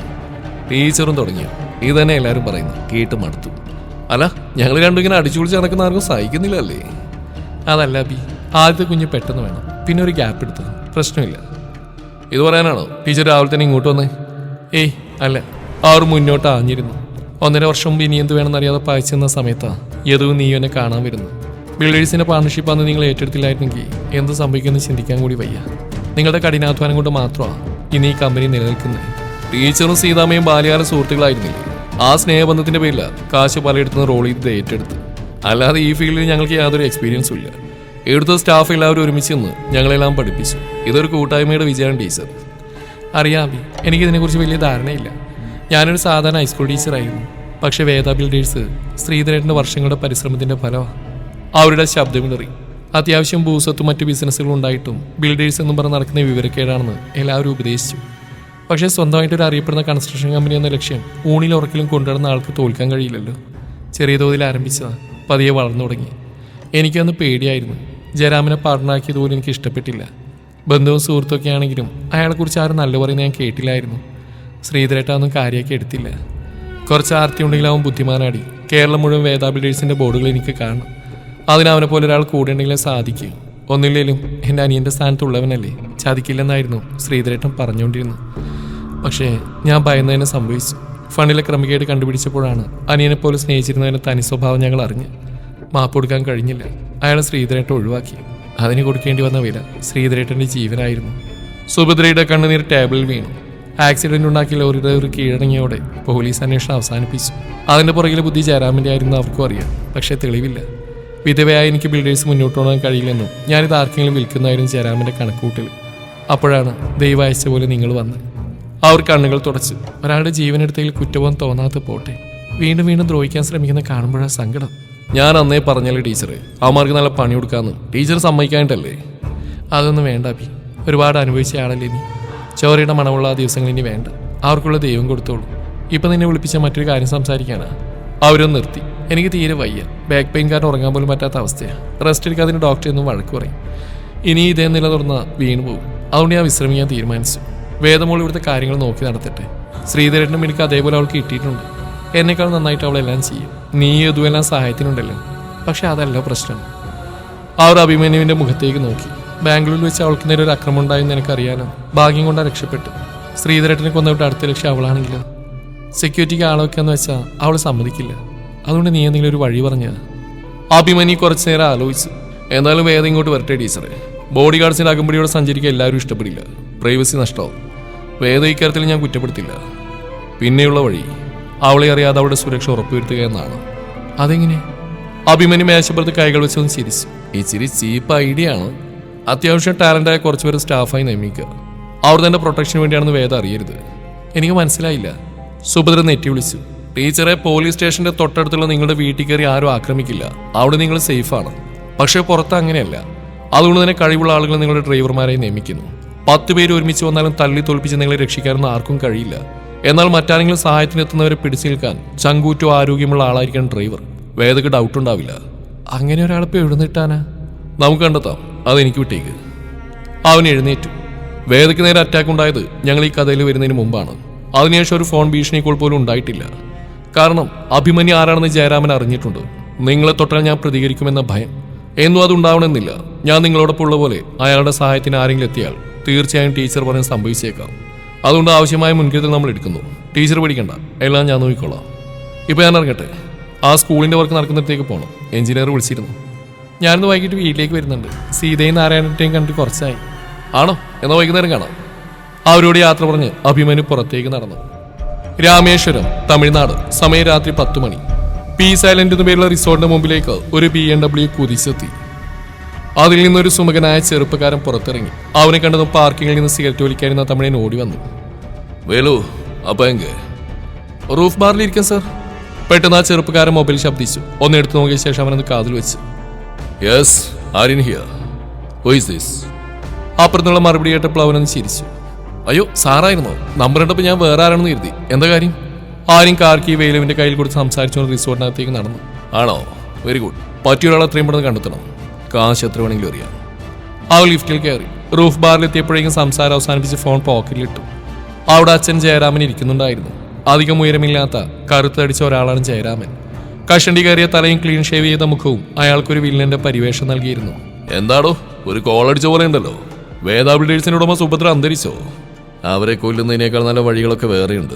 ടീച്ചറും തുടങ്ങിയ? ഇത് തന്നെ എല്ലാവരും പറയുന്നു. കേട്ട് മടുത്തു. അല്ല ഞങ്ങൾ രണ്ടും ഇങ്ങനെ അടിച്ചു പൊളിച്ച് നടക്കുന്ന ആർക്കും സഹിക്കുന്നില്ലല്ലേ? അതല്ല ബി ആദ്യത്തെ കുഞ്ഞ് പെട്ടെന്ന് വേണം. പിന്നെ ഒരു ഗ്യാപ്പ് എടുത്തു. പ്രശ്നമില്ല. ഇത് പറയാനാണോ? ടീച്ചർ രാവിലെ തന്നെ ഇങ്ങോട്ട് വന്നേ. ഏയ് അല്ല. അവർ മുന്നോട്ട് ആഞ്ഞിരുന്നു. ഒന്നര വർഷം മുമ്പ് ഇനി എന്ത് വേണമെന്നറിയാതെ പായിച്ചെന്ന സമയത്താ. യദുവും നീ എന്നെ കാണാൻ വരുന്നു. ബിൽഡേഴ്സിന്റെ പാർട്ണർഷിപ്പ് അന്ന് നിങ്ങൾ ഏറ്റെടുത്തില്ലായിരുന്നെങ്കിൽ എന്ത് സംഭവിക്കുമെന്ന് ചിന്തിക്കാൻ കൂടി വയ്യ. നിങ്ങളുടെ കഠിനാധ്വാനം കൊണ്ട് മാത്രമാണ് ഇനി ഈ കമ്പനി നിലനിൽക്കുന്നത്. ടീച്ചറും സീതാമ്മയും ബാല്യകാല സുഹൃത്തുക്കളായിരുന്നില്ലേ? ആ സ്നേഹബന്ധത്തിന്റെ പേരിൽ കാശ് പലയിടത്തുനിന്ന് റോൾ ചെയ്ത് ഏറ്റെടുത്ത് അല്ലാതെ ഈ ഫീൽഡിൽ ഞങ്ങൾക്ക് യാതൊരു എക്സ്പീരിയൻസും ഇല്ല. എടുത്ത സ്റ്റാഫ് എല്ലാവരും ഒരുമിച്ച് നിന്ന് ഞങ്ങളെല്ലാം പഠിപ്പിച്ചു. ഇതൊരു കൂട്ടായ്മയുടെ വിജയമാണ് ടീച്ചർ. അറിയാം അബി എനിക്കിതിനെക്കുറിച്ച് വലിയ ധാരണയില്ല. ഞാനൊരു സാധാരണ ഹൈസ്കൂൾ ടീച്ചറായിരുന്നു പക്ഷേ വേദ ബിൽഡേഴ്സ് ശ്രീധരേട്ടന്റെ വർഷങ്ങളുടെ പരിശ്രമത്തിന്റെ ഫലമാണ് അവരുടെ ശബ്ദമിളറി അത്യാവശ്യം ഭൂസ്വത്തും മറ്റു ബിസിനസ്സുകളും ഉണ്ടായിട്ടും ബിൽഡേഴ്സ് എന്നും പറഞ്ഞ് നടക്കുന്ന വിവരക്കേടാണെന്ന് എല്ലാവരും ഉപദേശിച്ചു. പക്ഷേ സ്വന്തമായിട്ട് ഒരു അറിയപ്പെടുന്ന കൺസ്ട്രക്ഷൻ കമ്പനി എന്ന ലക്ഷ്യം ഊണിൽ ഉറക്കിലും കൊണ്ടുവരുന്ന ആൾക്ക് തോൽക്കാൻ കഴിയില്ലല്ലോ. ചെറിയ തോതിൽ ആരംഭിച്ചതാണ് പതിയെ വളർന്നു തുടങ്ങി. എനിക്കന്ന് പേടിയായിരുന്നു. ജയരാമനെ പാർട്ണറാക്കിയത് പോലും എനിക്ക് ഇഷ്ടപ്പെട്ടില്ല. ബന്ധുവും സുഹൃത്തൊക്കെ ആണെങ്കിലും അയാളെക്കുറിച്ച് ആരും നല്ല പറയുന്ന ഞാൻ കേട്ടില്ലായിരുന്നു. ശ്രീധരേട്ടൊന്നും കാര്യമാക്കി എടുത്തില്ല. കുറച്ച് ആർത്തി ഉണ്ടെങ്കിൽ അവൻ ബുദ്ധിമാനാടി. കേരളം മുഴുവൻ വേദാ ബിൽഡേഴ്സിന്റെ ബോർഡുകൾ എനിക്ക് കാണണം. അതിന് അവനെ പോലെ ഒരാൾ കൂടെ ഉണ്ടെങ്കിലും സാധിക്കും. ഒന്നില്ലെങ്കിലും എന്റെ അനിയന്റെ സ്ഥാനത്തുള്ളവനല്ലേ ചതിക്കില്ലെന്നായിരുന്നു ശ്രീധരേട്ടൻ പറഞ്ഞുകൊണ്ടിരുന്നു പക്ഷേ ഞാൻ ഭയന്നതിനെ സംഭവിച്ചു. ഫണ്ടിലെ ക്രമക്കേട് കണ്ടുപിടിച്ചപ്പോഴാണ് അനിയനെ പോലെ സ്നേഹിച്ചിരുന്നതിന്റെ തനി സ്വഭാവം ഞങ്ങൾ അറിഞ്ഞ്. മാപ്പ് കൊടുക്കാൻ കഴിഞ്ഞില്ല. അയാൾ ശ്രീധരേട്ടൻ ഒഴിവാക്കി. അതിന് കൊടുക്കേണ്ടി വന്ന വില ശ്രീധരേട്ടന്റെ ജീവനായിരുന്നു. സുഭദ്രയുടെ കണ്ണുനീർ ടേബിളിൽ വീണു. ആക്സിഡന്റ് ഉണ്ടാക്കി ലോറിയുടെ ഒരു കീഴടങ്ങിയോടെ പോലീസ് അന്വേഷണം അവസാനിപ്പിച്ചു. അതിന്റെ പുറകിലെ ബുദ്ധി ജയറാമിന്റെ ആയിരുന്നു അവർക്കും അറിയാം പക്ഷേ തെളിവില്ല. വിധവയായി എനിക്ക് ബിൽഡേഴ്സ് മുന്നോട്ട് പോകാൻ കഴിയില്ലെന്നും ഞാനിത് ആർക്കെങ്കിലും വിൽക്കുന്നതായിരുന്നു ജയറാമിന്റെ കണക്കൂട്ടിൽ അപ്പോഴാണ് ദൈവം അയച്ച പോലെ നിങ്ങൾ വന്ന്. അവർ കണ്ണുകൾ തുടച്ച്. ഒരാളുടെ ജീവനെടുത്തതിൽ കുറ്റവും തോന്നാത്ത പോട്ടെ. വീണ്ടും വീണ്ടും ദ്രോഹിക്കാൻ ശ്രമിക്കുന്ന കാണുമ്പോഴാണ് സങ്കടം. ഞാൻ അന്നേ പറഞ്ഞല്ലേ ടീച്ചറെ അവന്മാർക്ക് നല്ല പണി കൊടുക്കാമെന്ന് ടീച്ചർ സമ്മതിക്കാനായിട്ടല്ലേ അതൊന്നും വേണ്ട അഭി. ഒരുപാട് അനുഭവിച്ച ആളല്ലേ നീ? ചോരയുടെ മണമുള്ള ആ ദിവസങ്ങൾ ഇനി വേണ്ട. അവർക്കുള്ള ദൈവം കൊടുത്തോളൂ. ഇപ്പൊ നിന്നെ വിളിപ്പിച്ച മറ്റൊരു കാര്യം സംസാരിക്കാനാണ് അവരൊന്ന് നിർത്തി. എനിക്ക് തീരെ വയ്യ. ബാക്ക് പെയിൻ കാരണം ഉറങ്ങാൻ പോലും പറ്റാത്ത അവസ്ഥയാണ് റെസ്റ്റ് എടുക്കാതിന് ഡോക്ടർ ഒന്നും വഴക്ക് പറയും. ഇനി ഇതേ നില തുറന്ന വീണു പോകും അതുകൊണ്ട് ഞാൻ വിശ്രമിക്കാൻ തീരുമാനിച്ചു. വേദമോൾ ഇവിടുത്തെ കാര്യങ്ങൾ നോക്കി നടത്തട്ടെ. ശ്രീധരനും എനിക്ക് അതേപോലെ അവൾക്ക് കിട്ടിയിട്ടുണ്ട്. എന്നെക്കാൾ നന്നായിട്ട് അവളെല്ലാം ചെയ്യും. നീ ഇതുമെല്ലാം സഹായത്തിനുണ്ടല്ലോ. പക്ഷെ അതല്ല പ്രശ്നം. അവർ അഭിമന്യുവിന്റെ മുഖത്തേക്ക് നോക്കി. ബാംഗ്ലൂരിൽ വെച്ച് അവൾക്ക് നേരെ ഒരു അക്രമം ഉണ്ടായെന്ന് എനിക്കറിയാലോ ഭാഗ്യം കൊണ്ടാണ് രക്ഷപ്പെട്ടു. ശ്രീധരേട്ടനെ കൊന്നവിട്ട് അടുത്ത ലക്ഷ്യം അവളാണെങ്കിലും. സെക്യൂരിറ്റിക്ക് ആളൊക്കെയെന്ന് വെച്ചാൽ അവൾ സമ്മതിക്കില്ല. അതുകൊണ്ട് നീ എന്തെങ്കിലും ഒരു വഴി പറഞ്ഞത് അഭിമനി കുറച്ചു നേരം ആലോചിച്ചു. എന്നാലും വേദം ഇങ്ങോട്ട് വരട്ടെ ടീച്ചറെ ബോഡി ഗാർഡ്സിന്റെ അകമ്പടിയോടെ സഞ്ചരിക്കാൻ എല്ലാവരും ഇഷ്ടപ്പെടില്ല. പ്രൈവസി നഷ്ടമാവും. വേദ ഇക്കാര്യത്തിൽ ഞാൻ കുറ്റപ്പെടുത്തില്ല. പിന്നെയുള്ള വഴി അവളെ അറിയാതെ അവളുടെ സുരക്ഷ ഉറപ്പുവരുത്തുക എന്നാണ്. അതെങ്ങനെ? അഭിമന്യു മേശപ്പുറത്ത് കൈകൾ വെച്ചൊന്ന് ചിരിച്ചു. ഈ ചിരി ചീപ്പ് ഐഡിയ ആണ്. അത്യാവശ്യം ടാലന്റായ കുറച്ചുപേരെ സ്റ്റാഫായി നിയമിക്കുക. അവർ തന്നെ പ്രൊട്ടക്ഷന് വേണ്ടിയാണെന്ന് വേദം അറിയരുത്. എനിക്ക് മനസ്സിലായില്ല. സുഭദ്ര നെറ്റി വിളിച്ചു. ടീച്ചറെ പോലീസ് സ്റ്റേഷന്റെ തൊട്ടടുത്തുള്ള നിങ്ങളുടെ വീട്ടിൽ കയറി ആരും ആക്രമിക്കില്ല. അവിടെ നിങ്ങൾ സേഫാണ്. പക്ഷേ പുറത്ത് അങ്ങനെയല്ല. അതുകൊണ്ട് തന്നെ കഴിവുള്ള ആളുകൾ നിങ്ങളുടെ ഡ്രൈവർമാരെ നിയമിക്കുന്നു. പത്ത് പേര് ഒരുമിച്ച് വന്നാലും തള്ളി തോൽപ്പിച്ച് നിങ്ങളെ രക്ഷിക്കാനൊന്നും ആർക്കും കഴിയില്ല. എന്നാൽ മറ്റാരെങ്കിലും സഹായത്തിനെത്തുന്നവരെ പിടിച്ചു നിൽക്കാൻ ചങ്കൂറ്റോ ആരോഗ്യമുള്ള ആളായിരിക്കണം ഡ്രൈവർ. വേദക്ക് ഡൗട്ട് ഉണ്ടാവില്ല. അങ്ങനെ ഒരാളിപ്പോ എഴുന്നിട്ടാനാ നമുക്ക് കണ്ടെത്താം. അതെനിക്ക് വിട്ടേക്ക്. അവൻ എഴുന്നേറ്റു. വേദയ്ക്ക് നേരെ അറ്റാക്ക് ഉണ്ടായത് ഞങ്ങൾ ഈ കഥയിൽ വരുന്നതിന് മുമ്പാണ്. അതിനുശേഷം ഒരു ഫോൺ ഭീഷണി കോൾ പോലും ഉണ്ടായിട്ടില്ല. കാരണം അഭിമന്യ ആരാണെന്ന് ജയരാമൻ അറിഞ്ഞിട്ടുണ്ട്. നിങ്ങളെ തൊട്ടാൽ ഞാൻ പ്രതികരിക്കുമെന്ന ഭയം. എന്നും അതുണ്ടാവണമെന്നില്ല ഞാൻ നിങ്ങളോടൊപ്പം ഉള്ള പോലെ അയാളുടെ സഹായത്തിന് ആരെങ്കിലും എത്തിയാൽ തീർച്ചയായും ടീച്ചർ പറഞ്ഞ് സംഭവിച്ചേക്കാം. അതുകൊണ്ട് ആവശ്യമായ മുൻകരുതൽ നമ്മൾ എടുക്കുന്നു. ടീച്ചർ പഠിക്കണ്ട എല്ലാം ഞാൻ നോക്കിക്കോളാം. ഇപ്പൊ ഞാൻ ഇറങ്ങട്ടെ. ആ സ്കൂളിന്റെ വർക്ക് നടക്കുന്നിടത്തേക്ക് പോകണം എഞ്ചിനീയർ വിളിച്ചിരുന്നു. ഞാനിന്ന് വൈകിട്ട് വീട്ടിലേക്ക് വരുന്നുണ്ട്. സീതയും നാരായണത്തെയും കണ്ടിട്ട് കുറച്ചായി. ആണോ? എന്നാ വൈകുന്നേരം കാണാം. അവരോട് യാത്ര പറഞ്ഞ് അഭിമന്യു പുറത്തേക്ക് നടന്നു. രാമേശ്വരം തമിഴ്നാട് സമയം രാത്രി പത്ത് മണി. പി സൈലന്റ് എന്ന പേരുള്ള റിസോർട്ടിന്റെ മുമ്പിലേക്ക് ഒരു ബി എം ഡബ്ല്യു കുതിച്ചെത്തി. അതിൽ നിന്നൊരു സുമുഖനായ ചെറുപ്പക്കാരൻ പുറത്തിറങ്ങി. അവനെ കണ്ടതും പാർക്കിങ്ങിൽ നിന്ന് സിഗരറ്റ് വലിക്കാനിരുന്ന തമിഴൻ ഓടി വന്നു. വേലു അപ്പൊ എങ്ക? റൂഫ് ബാറിലിരിക്കാൻ സർ. പെട്ടെന്ന് ആ ചെറുപ്പക്കാരൻ മൊബൈൽ ശബ്ദിച്ചു. ഒന്ന് എടുത്തു നോക്കിയ ശേഷം അവനത് കാതിൽ വെച്ചു. യെസ് ആരിൻ ഹിയർ വോയിസ് ദിസ് അപ്പുറത്തുള്ള മറുപടി കേട്ടപ്പോൾ അവനൊന്ന് ചിരിച്ചു. അയ്യോ സാറായിരുന്നോ. നമ്പർ കണ്ടപ്പോൾ ഞാൻ വേറെ ആരാണെന്ന് കരുതി. എന്താ കാര്യം? ആരും കാർക്കി വേലുവിന്റെ കയ്യിൽ കൊടുത്ത് സംസാരിച്ചുകൊണ്ട് റിസോർട്ടിനകത്തേക്ക് നടന്നു. ആണോ? വെരി ഗുഡ് പറ്റിയ ഒരാളെ എത്രയും പെട്ടെന്ന് കണ്ടെത്തണം. കാശ് എത്ര വേണമെങ്കിലും അറിയാം. അവൾ ലിഫ്റ്റിൽ കയറി. റൂഫ് ബാറിൽ എത്തിയപ്പോഴേക്കും സംസാരം അവസാനിപ്പിച്ച് ഫോൺ പോക്കറ്റിലിട്ടു അവിടെ അച്ഛൻ ജയരാമൻ ഇരിക്കുന്നുണ്ടായിരുന്നു. അധികം ഉയരമില്ലാത്ത കറുത്തടിച്ച ഒരാളാണ് ജയരാമൻ. കഷണ്ടി കയറിയ തലയും ക്ലീൻ ഷേവ് ചെയ്ത മുഖവും അയാൾക്കൊരു വില്ലന്റെ പരിവേഷം നൽകിയിരുന്നു. എന്താടോ? ഒരു കോൾ അടിച്ച പോലെ ഉണ്ടല്ലോ. വേദാ ബിൽഡേഴ്സിന്റെ ഉടമ സുഭദ്ര അന്തരിച്ചോ? അവരെ കൊല്ലുന്നതിനേക്കാൾ നല്ല വഴികളൊക്കെ വേറെയുണ്ട്.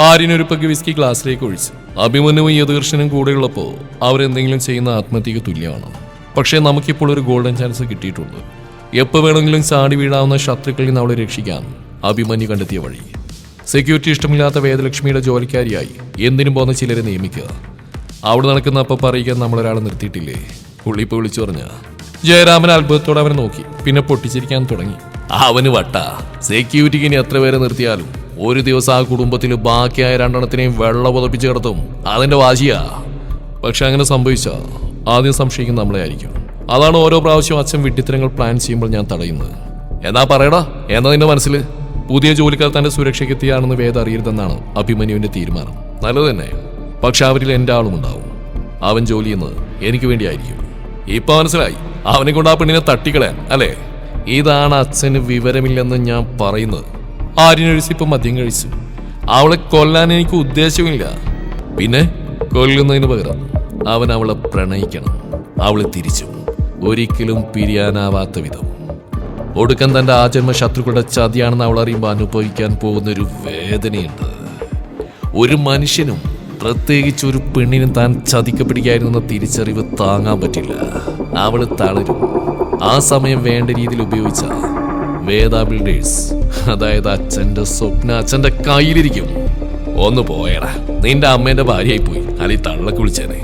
ആര്യനൊരു പഗ് വിസ്കി ഗ്ലാസ്സിലേക്ക് ഒഴിച്ചു. അഭിമന്യവും യദീർഷനും കൂടെയുള്ളപ്പോൾ അവരെന്തെങ്കിലും ചെയ്യുന്ന ആത്മഹത്യക്ക് തുല്യമാണ്. പക്ഷേ നമുക്കിപ്പോൾ ഒരു ഗോൾഡൻ ചാൻസ് കിട്ടിയിട്ടുണ്ട്. എപ്പോൾ വേണമെങ്കിലും ചാടി വീഴാവുന്ന ശത്രുക്കളിൽ നിന്ന് അവളെ രക്ഷിക്കാൻ അഭിമന്യു കണ്ടെത്തിയ വഴി. സെക്യൂരിറ്റി ഇഷ്ടമില്ലാത്ത വേദലക്ഷ്മിയുടെ ജോലിക്കാരിയായി. എന്തിനും പോകുന്ന ചിലരെ നിയമിക്കുക. അവിടെ നടക്കുന്ന അപ്പം അറിയിക്കാൻ നമ്മളൊരാളെ നിർത്തിയിട്ടില്ലേ? പുള്ളി ഇപ്പൊ വിളിച്ചു പറഞ്ഞ ജയരാമൻ അത്ഭുതത്തോടെ അവനെ നോക്കി പിന്നെ പൊട്ടിച്ചിരിക്കാൻ തുടങ്ങി. അവന് വട്ട. സെക്യൂരിറ്റിക്ക് ഇനി എത്ര പേരെ നിർത്തിയാലും ഒരു ദിവസം ആ കുടുംബത്തിൽ ബാക്കിയായ രണ്ടെണ്ണത്തിനെയും വെള്ളം പുതപ്പിച്ച് കിടത്തും. അതിന്റെ വാശിയാ. പക്ഷെ അങ്ങനെ സംഭവിച്ച? ആദ്യം സംശയിക്കുന്ന നമ്മളെ ആയിരിക്കും. അതാണ് ഓരോ പ്രാവശ്യം അച്ഛൻ വിഡ്ഢിത്തരങ്ങൾ പ്ലാൻ ചെയ്യുമ്പോൾ ഞാൻ തടയുന്നത്. എന്നാ പറയടാ? എന്നാ നിന്റെ മനസ്സിൽ പുതിയ ജോലിക്കാർ തന്റെ സുരക്ഷയ്ക്ക് എത്തിയാണെന്ന് വേദ അറിയരുതെന്നാണ് അഭിമന്യുവിന്റെ തീരുമാനം. നല്ലത് തന്നെ. പക്ഷെ അവരിൽ എന്റെ ആളും ഉണ്ടാവും. അവൻ ജോലി എനിക്ക് വേണ്ടിയായിരിക്കും. ഇപ്പൊ മനസ്സിലായി. അവനെ കൊണ്ട് ആ പെണ്ണിനെ തട്ടിക്കളയാൻ അല്ലേ? ഇതാണ് അച്ഛന് വിവരമില്ലെന്ന് ഞാൻ പറയുന്നത്. ആര്യനൊഴിച്ച് മദ്യം കഴിച്ചു. അവളെ കൊല്ലാൻ എനിക്ക് ഉദ്ദേശമില്ല പിന്നെ കൊല്ലുന്നതിന് പകരം അവൻ അവളെ പ്രണയിക്കണം. അവളെ തിരിച്ചു. ഒരിക്കലും പിരിയാനാവാത്ത വിധം. ഒടുക്കം തന്റെ ആജന്മ ശത്രുക്കളുടെ ചതിയാണെന്ന് അവൾ അറിയുമ്പോൾ അനുഭവിക്കാൻ പോകുന്ന ഒരു വേദനയുണ്ട്. ഒരു മനുഷ്യനും പ്രത്യേകിച്ച് ഒരു പെണ്ണിനും താൻ ചതിക്കപ്പെടുകയായിരുന്നു എന്ന തിരിച്ചറിവ് താങ്ങാൻ പറ്റില്ല. അവൾ തളരും. ആ സമയം വേണ്ട രീതിയിൽ ഉപയോഗിച്ച വേദ ബിൽഡേഴ്സ് അതായത് അച്ഛന്റെ സ്വപ്ന അച്ഛന്റെ കയ്യിലിരിക്കും. ഒന്ന് പോയടാ. നിന്റെ അമ്മേന്റെ ഭാര്യയായി പോയി അല്ലെ തള്ളക്ക് വിളിച്ചേനെ.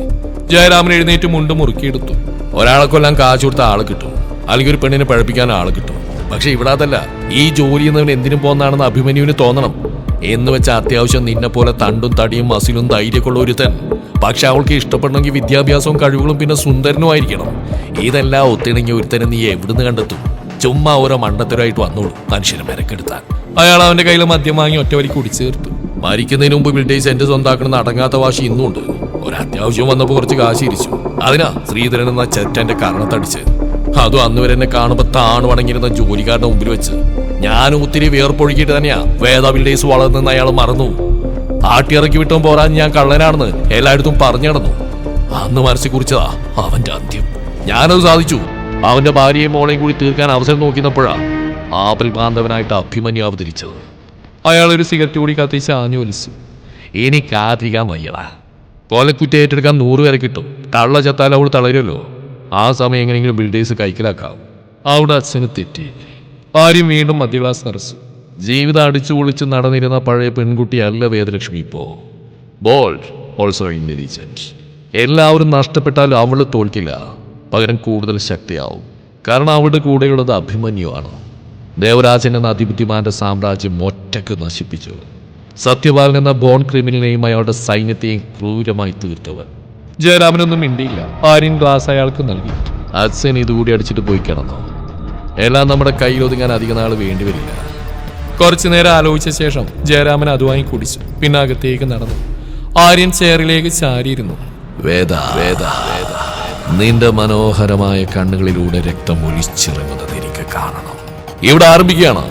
ജയരാമൻ എഴുന്നേറ്റ് മുണ്ട് മുറുക്കിയെടുത്തു. ഒരാളെ കൊല്ലാൻ കാശ് കൊടുത്ത ആളെ കിട്ടും. അല്ലെങ്കിൽ ഒരു പെണ്ണിനെ പഴപ്പിക്കാൻ ആളെ കിട്ടും. പക്ഷെ ഇവിടെ അതല്ല. ഈ ജോലി എന്നവൻ എന്തിനും പോകുന്നതാണെന്ന് അഭിമന്യുവിന് തോന്നണം. എന്ന് വെച്ച അത്യാവശ്യം നിന്നെ പോലെ തണ്ടും തടിയും മസിലും ധൈര്യമൊക്കെ ഒരുത്തൻ. പക്ഷെ അവൾക്ക് ഇഷ്ടപ്പെടണമെങ്കിൽ വിദ്യാഭ്യാസവും കഴിവുകളും പിന്നെ സുന്ദരനും ആയിരിക്കണം. ഇതെല്ലാം ഒത്തിണങ്ങി ഒരുത്തനെ നീ എവിടുന്ന് കണ്ടെത്തും? ചുമ്മാ ഓരോ മണ്ടത്തരമായിട്ട് വന്നോളൂ മനുഷ്യനെ മെനക്കെടുത്താൻ. അയാൾ അവന്റെ കയ്യിൽ മദ്യം വാങ്ങി ഒറ്റവരി കുടിച്ചേർത്തു മരിക്കുന്നതിന് മുമ്പ് ബിൽഡേഴ്സ് എന്റെ സ്വന്താക്കണമെന്ന് അടങ്ങാത്ത വാശി ഇന്നുണ്ട് ഒരത്യാവശ്യം വന്നപ്പോ കുറച്ച് കാശ് ഇരിച്ചു. അതിനാ ശ്രീധരൻ എന്ന ചെറ്റന്റെ കാരണത്തടിച്ച്. അതും അന്ന് എന്നെ കാണുമ്പോ താണു വണങ്ങിയിരുന്ന ജോലിക്കാരുടെ മുമ്പിൽ വെച്ച്. ഞാനും ഒത്തിരി വേർപ്പൊഴുക്കിയിട്ട് തന്നെയാ വേദ ബിൽഡേഴ്സ് വളർന്നെന്ന് അയാൾ മറന്നു. ആട്ടിയിറക്കി വിട്ടും പോരാൻ ഞാൻ കള്ളനാണെന്ന് എല്ലായിടത്തും പറഞ്ഞു നടന്നു. അന്ന് മനസ്സിൽ കുറിച്ചതാ അവന്റെ അന്ത്യം. ഞാനത് സാധിച്ചു. അവന്റെ ഭാര്യയും മോളെയും കൂടി തീർക്കാൻ അവസരം നോക്കിയപ്പോഴാ ആപൽ ബാന്ധവനായിട്ട് അഭിമന്യു അവതരിച്ചത്. അയാൾ ഒരു സിഗരറ്റ് കൂടി കത്തിച്ച് ആഞ്ഞു വലിച്ചു. ഇനി കാത്തിരിക്കാൻ വയ്യടാ. കൊലക്കുറ്റ ഏറ്റെടുക്കാൻ നൂറ് പേരെ കിട്ടും. തള്ള ചത്താൽ അവൾ തളരുമല്ലോ. ആ സമയം എങ്ങനെയെങ്കിലും ബിൽഡേഴ്സ് കൈക്കലാക്കാം. അവിടെ അച്ഛന് തെറ്റി. ആര്യം വീണ്ടും മധ്യ ഗ്ലാസ് നിറച്ചു ജീവിതം അടിച്ചു പൊളിച്ച് നടന്നിരുന്ന പഴയ പെൺകുട്ടിയല്ല വേദലക്ഷ്മി ഇപ്പോ. ബോൾ ഓൾസോ ഇന്റലിജന്റ് എല്ലാവരും നഷ്ടപ്പെട്ടാലും അവൾ തോൽക്കില്ല. പകരം കൂടുതൽ ശക്തിയാവും. കാരണം അവളുടെ കൂടെയുള്ളത് അഭിമന്യുവാണ്. ദേവരാജൻ എന്ന അതിബുദ്ധിമാന്റെ സാമ്രാജ്യം ഒറ്റയ്ക്ക് നശിപ്പിച്ചു. സത്യപാലൻ എന്ന ബോൺ ക്രിമിനലിനെയും അയാളുടെ സൈന്യത്തെയും ക്രൂരമായി തീർത്തവൻ. ജയരാമനൊന്നും മിണ്ടിയില്ല. ആര്യൻ ഗ്ലാസ് അയാൾക്ക് നൽകി. അച്ഛൻ ഇതുകൂടി അടിച്ചിട്ട് പോയി കിടന്നു. എല്ലാം നമ്മുടെ കയ്യിൽ ഒതുങ്ങാൻ അധിക നാൾ വേണ്ടിവരില്ല കുറച്ചു നേരം ആലോചിച്ച ശേഷം ജയരാമൻ അതുമായി കുടിച്ചു. പിന്നെ അകത്തേക്ക് നടന്നു. ആര്യൻ ചെയറിലേക്ക് ചാരിയിരുന്നു. വേദ വേദ വേദ നിന്റെ മനോഹരമായ കണ്ണുകളിലൂടെ രക്തം ഒലിച്ചിറങ്ങുന്നത് എനിക്ക് കാണണം. ഇവിടെ ആരംഭിക്കുകയാണ്.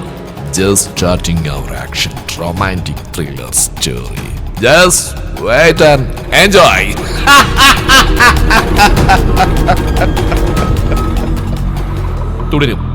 Just starting our action romantic thriller story just wait and enjoy തുടരും.